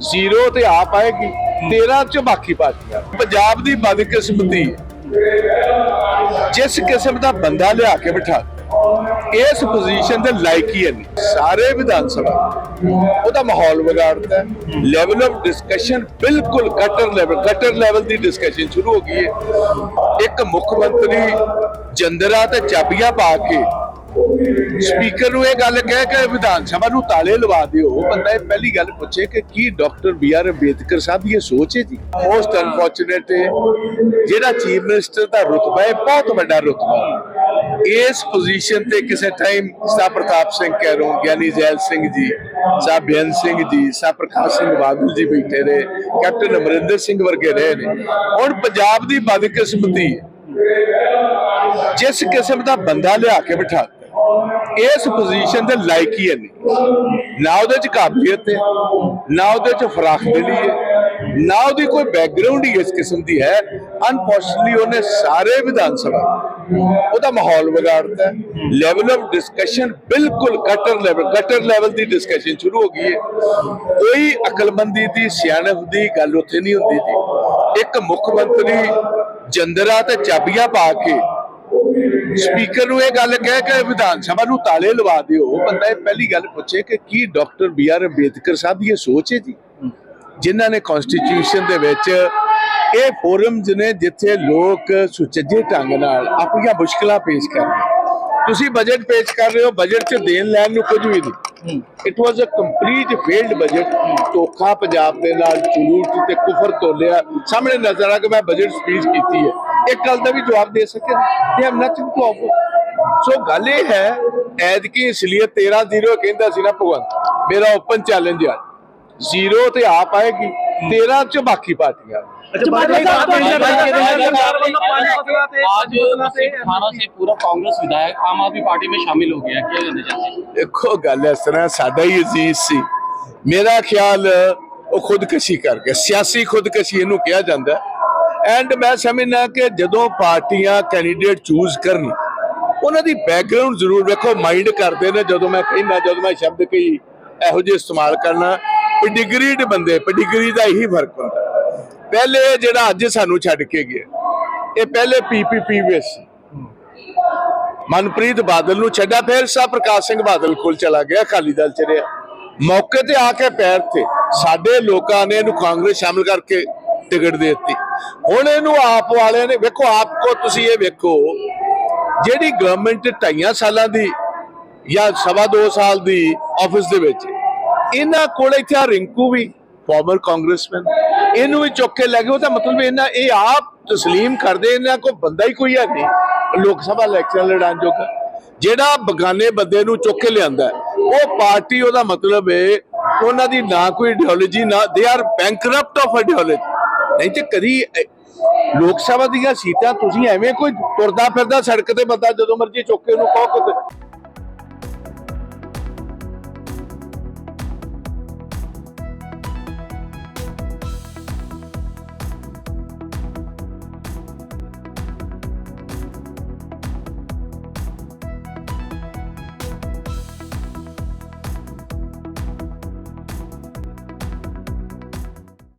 Zero ਤੇ ਆਪ ਆਏਗੀ 13 ਚ ਬਾਕੀ ਪਾਰਟੀਆਂ ਪੰਜਾਬ ਦੀ ਬਦਕਿਸਮਤੀ ਜਿਸ ਕਿਸਮ ਦਾ ਬੰਦਾ ਲਿਆ ਕੇ ਬਿਠਾ ਇਸ ਪੋਜੀਸ਼ਨ ਦੇ ਲਾਇਕ ਹੀ ਹੈ ਨਹੀਂ ਸਾਰੇ ਵਿਧਾਨ ਸਭਾ। ਉਹਦਾ ਮਾਹੌਲ ਵਿਗਾੜਦਾ ਲੈਵਲ ਆਫ ਡਿਸਕਸ਼ਨ ਬਿਲਕੁਲ ਕਟਰ ਲੈਵਲ ਕਟਰ ਲੈਵਲ ਦੀ ਡਿਸਕਸ਼ਨ ਸ਼ੁਰੂ ਹੋ ਗਈ ਹੈ। ਇੱਕ ਮੁੱਖ ਮੰਤਰੀ ਜੰਦਰਾ ਤੇ ਚਾਬੀਆਂ ਪਾ ਕੇ ਸਪੀਕਰ ਨੂੰ ਇਹ ਗੱਲ ਕਹਿ ਕੇ ਵਿਧਾਨ ਸਭਾ ਨੂੰ ਤਾਲੇ ਲਵਾ ਦਿਓ। ਬੰਦਾ ਇਹ ਪਹਿਲੀ ਗੱਲ ਪੁੱਛੇ ਕਿ ਕੀ ਡਾਕਟਰ ਬੀ ਆਰ ਅੰਬੇਦਕਰ ਸਾਹਿਬ ਦੀ ਇਹ ਸੋਚ ਹੈ ਜੀ? ਮੋਸਟ ਅਨਫੋਰਚੂਨੇਟ ਹੈ। ਜਿਹੜਾ ਚੀਫ ਮਿਨਿਸਟਰ ਦਾ ਰੁਤਬਾ ਹੈ ਬਹੁਤ ਵੱਡਾ ਰੁਤਬਾ ਇਸ ਪੋਜੀਸ਼ਨ ਤੇ ਕਿਸੇ ਟਾਈਮ ਸਾ ਪ੍ਰਤਾਪ ਸਿੰਘ ਕਹਿ ਕੈਰੋਂ, ਗਿਆਨੀ ਜੈਲ ਸਿੰਘ ਜੀ ਸਾ ਬੇਅੰਤ ਸਿੰਘ ਜੀ ਸਾ ਪ੍ਰਕਾਸ਼ ਸਿੰਘ ਬਾਦਲ ਜੀ ਬੈਠੇ ਨੇ ਕੈਪਟਨ ਅਮਰਿੰਦਰ ਸਿੰਘ ਵਰਗੇ ਰਹੇ ਨੇ। ਹੁਣ ਪੰਜਾਬ ਦੀ ਬਦਕਿਸਮਤੀ ਜਿਸ ਕਿਸਮ ਦਾ ਬੰਦਾ ਲਿਆ ਕੇ ਬਿਠਾ ਇਸ ਪੋਜੀਸ਼ਨ ਦੇ ਲਾਇਕ ਹੀ ਹੈ ਨਹੀਂ। ਨਾ ਉਹਦੇ ਚ ਕਾਬਲੀਅਤ ਹੈ, ਨਾ ਉਹਦੇ ਚ ਫਰਾਖ ਦਿਲੀ ਹੈ, ਨਾ ਉਹਦੀ ਕੋਈ ਬੈਕਗ੍ਰਾਉਂਡ ਹੀ ਇਸ ਕਿਸਮ ਦੀ ਹੈ। ਅਨਫੋਰਚੂਨਟਲੀ ਉਹਨੇ ਸਾਰੇ ਵਿਧਾਨ ਸਭਾ, ਉਹਦਾ ਮਾਹੌਲ ਵਿਗਾੜਦਾ ਲੈਵਲ ਆਫ ਡਿਸਕਸ਼ਨ ਬਿਲਕੁਲ ਕਟਰ ਲੈਵਲ ਕਟਰ ਲੈਵਲ ਦੀ ਡਿਸਕਸ਼ਨ ਸ਼ੁਰੂ ਹੋ ਗਈ ਹੈ। ਕੋਈ ਅਕਲਮੰਦੀ ਦੀ, ਸਿਆਣਪ ਦੀ ਗੱਲ ਉੱਥੇ ਨਹੀਂ ਹੁੰਦੀ ਜੀ ਇੱਕ ਮੁੱਖ ਮੰਤਰੀ ਜੰਦਰਾ ਤੇ ਚਾਬੀਆਂ ਪਾ ਕੇ ਸਪੀਕਰ ਨੂੰ ਇਹ ਗੱਲ ਕਹਿ ਕੇ ਵਿਧਾਨ ਸਭਾ ਨੂੰ ਤਾਲੇ ਲਵਾ ਦਿਓ। ਬੰਦਾ ਇਹ ਪਹਿਲੀ ਗੱਲ ਪੁੱਛੇ ਕਿ ਕੀ ਡਾਕਟਰ ਬੀ ਆਰ ਅੰਬੇਦਕਰ ਸਾਹਿਬ ਦੀ ਇਹ ਸੋਚ ਹੈ ਜੀ? ਜਿਨ੍ਹਾਂ ਨੇ ਕਨਸਟੀਟਿਊਸ਼ਨ ਦੇ ਵਿੱਚ ਇਹ ਫੋਰਮਸ ਨੇ ਜਿੱਥੇ ਲੋਕ ਸੁਚੱਜੇ ਢੰਗ ਨਾਲ ਆਪਣੀਆਂ ਮੁਸ਼ਕਲਾਂ ਪੇਸ਼ ਕਰਦੇ ਤੁਸੀਂ ਬਜਟ ਪੇਸ਼ ਕਰ ਰਹੇ ਹੋ ਬਜਟ 'ਚ ਦੇਣ ਲੈਣ ਨੂੰ ਕੁਝ ਵੀ ਨਹੀਂ। It was a complete failed budget ਧੋਖਾ ਪੰਜਾਬ ਦੇ ਨਾਲ ਝੂਠ ਤੇ ਕੁਫਰ ਤੋਲਿਆ। ਸਾਹਮਣੇ ਨਜ਼ਰ ਆ ਕਿ ਮੈਂ ਬਜਟ ਸਪੀਚ ਕੀਤੀ ਹੈ। ਇੱਕ ਗੱਲ ਦਾ ਵੀ ਜਵਾਬ ਦੇ ਸਕਣ ਤੇ ਹਮ ਨਥਿੰਗ ਟੂ ਆਫ ਸੋ ਗੱਲ ਇਹ ਹੈ ਐਦ ਕੀ ਇਸ ਲਈ 13 ਜ਼ੀਰੋ ਕਹਿੰਦਾ ਸੀ ਨਾ ਭਗਵੰਤ ਮੇਰਾ ਓਪਨ ਚੈਲੰਜ ਆ ਜ਼ੀਰੋ ਤੇ ਆਪ ਆਏਗੀ 13 ਚ ਬਾਕੀ ਪਾਰਟੀਆਂ ਹੀ ਅਜ਼ੀਜ਼ ਮੇਰਾ ਖਿਆਲ ਉਹ ਖੁਦਕਸ਼ੀ ਕਰਕੇ ਸਿਆਸੀ ਖੁਦਕਸ਼ੀ ਇਹਨੂੰ ਕਿਹਾ ਜਾਂਦਾ ਐਂਡ ਮੈਂ ਸਮਝਣਾ ਕਿ ਜਦੋਂ ਪਾਰਟੀਆਂ ਕੈਂਡੀਡੇਟ ਚੂਜ਼ ਕਰਨ, ਉਹਨਾਂ ਦੀ ਬੈਕਗ੍ਰਾਉਂਡ ਜ਼ਰੂਰ ਵੇਖੋ ਮਾਈਂਡ ਕਰਦੇ ਨੇ। ਜਦੋਂ ਮੈਂ ਕਹਿੰਦਾ, ਜਦੋਂ ਮੈਂ ਸ਼ਬਦ ਕਈ ਇਹੋ ਜਿਹੇ ਇਸਤੇਮਾਲ ਕਰਨਾ ਪਿਡਿਗਰੀਡ ਬੰਦੇ ਪਿਡਿਗਰੀ ਦਾ ਇਹੀ ਫ਼ਰਕ ਹੁੰਦਾ। ਪਹਿਲੇ ਜਿਹੜਾ ਅੱਜ ਸਾਨੂੰ ਛੱਡ ਕੇ ਗਿਆ, ਇਹ ਪਹਿਲੇ ਪੀਪੀਪੀ ਵਿੱਚ ਸੀ ਮਨਪ੍ਰੀਤ ਬਾਦਲ ਨੂੰ ਛੱਡਿਆ, ਫਿਰ ਸਾ ਪ੍ਰਕਾਸ਼ ਸਿੰਘ ਬਾਦਲ ਕੋਲ ਚਲਾ ਗਿਆ, ਅਕਾਲੀ ਦਲ ਚ ਰਿਹਾ। ਮੌਕੇ ਤੇ ਆ ਕੇ ਪੈਰ ਤੇ ਸਾਡੇ ਲੋਕਾਂ ਨੇ ਇਹਨੂੰ ਕਾਂਗਰਸ ਸ਼ਾਮਲ ਕਰਕੇ ਟਿਕਟ ਦੇ ਦਿੱਤੀ। ਹੁਣ ਇਹਨੂੰ ਆਪ ਵਾਲਿਆਂ ਨੇ ਵੇਖੋ ਆਪ ਕੋ ਤੁਸੀਂ ਇਹ ਵੇਖੋ, ਜਿਹੜੀ ਗਵਰਨਮੈਂਟ ਢਾਈਆਂ ਸਾਲਾਂ ਦੀ ਜਾਂ ਸਵਾ ਦੋ ਸਾਲ ਦੀ ਆਫਿਸ ਦੇ ਵਿੱਚ, ਇਹਨਾਂ ਕੋਲ ਇੱਥੇ ਆ ਰਿੰਕੂ ਵੀ ਫਾਰਮਰ ਕਾਂਗਰਸਮੈਨ ਇਹਨੂੰ ਵੀ ਚੁੱਕ ਕੇ ਲੈ ਗਏ। ਉਹਦਾ ਮਤਲਬ ਇਹਨਾਂ ਇਹ ਆਪ ਤਸਲੀਮ ਕਰਦੇ, ਇਹਨਾਂ ਕੋ ਬੰਦਾ ਹੀ ਕੋਈ ਹੈ ਨਹੀਂ, ਲੋਕ ਸਭਾ ਇਲੈਕਸ਼ਨ ਲੜਾਉਣ ਜੋਗਾ। ਜਿਹੜਾ ਬਗਾਨੇ ਬੰਦੇ ਨੂੰ ਚੁੱਕ ਕੇ ਲਿਆਂਦਾ, ਉਹ ਪਾਰਟੀ, ਉਹਦਾ ਮਤਲਬ ਹੈ ਉਹਨਾਂ ਦੀ ਨਾ ਕੋਈ ਆਈਡੀਓਲੋਜੀ ਨਾ they are bankrupt of ideology ਨਹੀਂ ਤੇ ਕਦੀ ਲੋਕ ਸਭਾ ਦੀਆਂ ਸੀਟਾਂ ਤੁਸੀਂ ਐਵੇਂ ਕੋਈ ਤੁਰਦਾ ਫਿਰਦਾ ਸੜਕ ਤੇ ਬੰਦਾ ਜਦੋਂ ਮਰਜ਼ੀ ਚੁੱਕ ਕੇ ਉਹਨੂੰ ਕਹੋ ਕਿ